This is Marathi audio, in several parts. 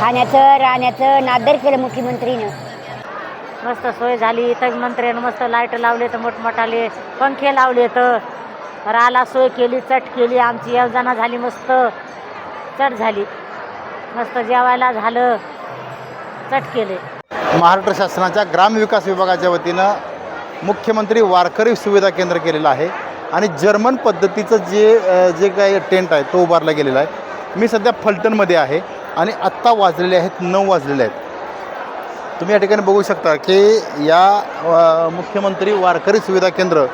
खाण्याचं राहण्याचं नादर केलं मुख्यमंत्रीनं. मस्त सोय झाली. इथं मंत्र्यानं मस्त लाइट लावले तर मोठमोठाले पंखे लावले तर. राहायला सोय केली चट केली आमची योजना झाली मस्त. चट झाली. मस्त जेवायला झालं. चट केले. महाराष्ट्र शासनाच्या ग्रामविकास विभागाच्या वतीनं मुख्यमंत्री वारकरी सुविधा केंद्र केलेलं आहे. आणि जर्मन पद्धतीचं जे जे काही टेंट आहे तो उभारला गेलेला आहे. मी सध्या फलटणमध्ये आहे. आणि आत्ता वाजलेले आहेत नऊ वाजलेले आहेत. तुम्ही या ठिकाणी बघू शकता की या मुख्यमंत्री वारकरी सुविधा केंद्र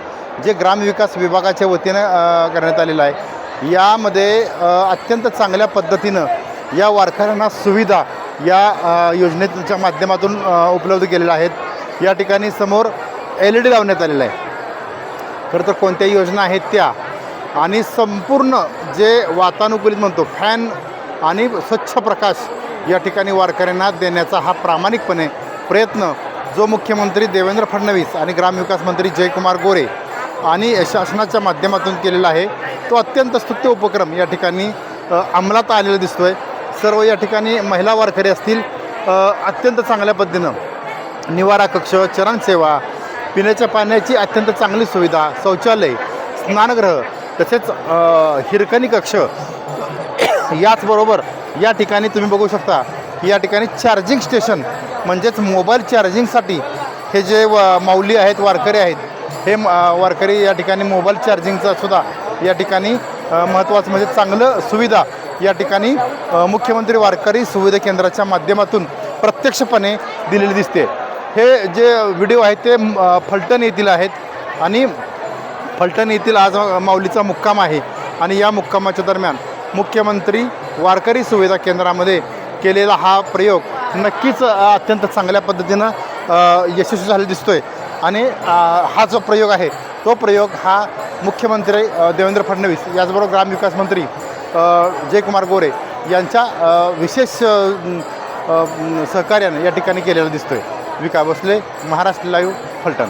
जे ग्रामविकास विभागाच्या वतीनं करण्यात आलेलं आहे यामध्ये अत्यंत चांगल्या पद्धतीनं या वारकऱ्यांना सुविधा या योजनेच्या माध्यमातून उपलब्ध केलेल्या आहेत. या ठिकाणी समोर एल ई डी लावण्यात आलेलं आहे. खरं तर कोणत्या योजना आहेत त्या. आणि संपूर्ण जे वातानुकूलित म्हणतो फॅन आणि स्वच्छ प्रकाश या ठिकाणी वारकऱ्यांना देण्याचा हा प्रामाणिकपणे प्रयत्न जो मुख्यमंत्री देवेंद्र फडणवीस आणि ग्रामविकास मंत्री जयकुमार गोरे आणि शासनाच्या माध्यमातून केलेला आहे तो अत्यंत स्तुत्य उपक्रम या ठिकाणी अंमलात आलेला दिसतो आहे सर्व या ठिकाणी महिला वारकरी असतील अत्यंत चांगल्या पद्धतीनं निवारा कक्ष चरणसेवा पिण्याच्या पाण्याची अत्यंत चांगली सुविधा शौचालय स्नानगृह तसेच हिरकणी कक्ष याचबरोबर या ठिकाणी तुम्ही बघू शकता की या ठिकाणी चार्जिंग स्टेशन म्हणजेच मोबाईल चार्जिंगसाठी हे जे व माऊली आहेत वारकरी आहेत हे म- वारकरी या ठिकाणी मोबाईल चार्जिंगचा सुद्धा या ठिकाणी महत्त्वाचं म्हणजे चांगलं सुविधा या ठिकाणी मुख्यमंत्री वारकरी सुविधा केंद्राच्या माध्यमातून प्रत्यक्षपणे दिलेली दिसते. हे जे व्हिडिओ आहेत ते फलटण येथील आहेत आणि फलटण येथील आज माऊलीचा मुक्काम आहे आणि या मुक्कामाच्या दरम्यान मुख्यमंत्री वारकरी सुविधा केंद्रामध्ये केलेला हा प्रयोग नक्कीच अत्यंत चांगल्या पद्धतीनं यशस्वी झालेला दिसतो आहे आणि हा जो प्रयोग आहे तो प्रयोग हा मुख्यमंत्री देवेंद्र फडणवीस याचबरोबर ग्रामविकास मंत्री जयकुमार गोरे यांच्या विशेष सहकार्यानं या ठिकाणी केलेला दिसतो आहे विका भोसले महाराष्ट्र लाईव्ह फलटण.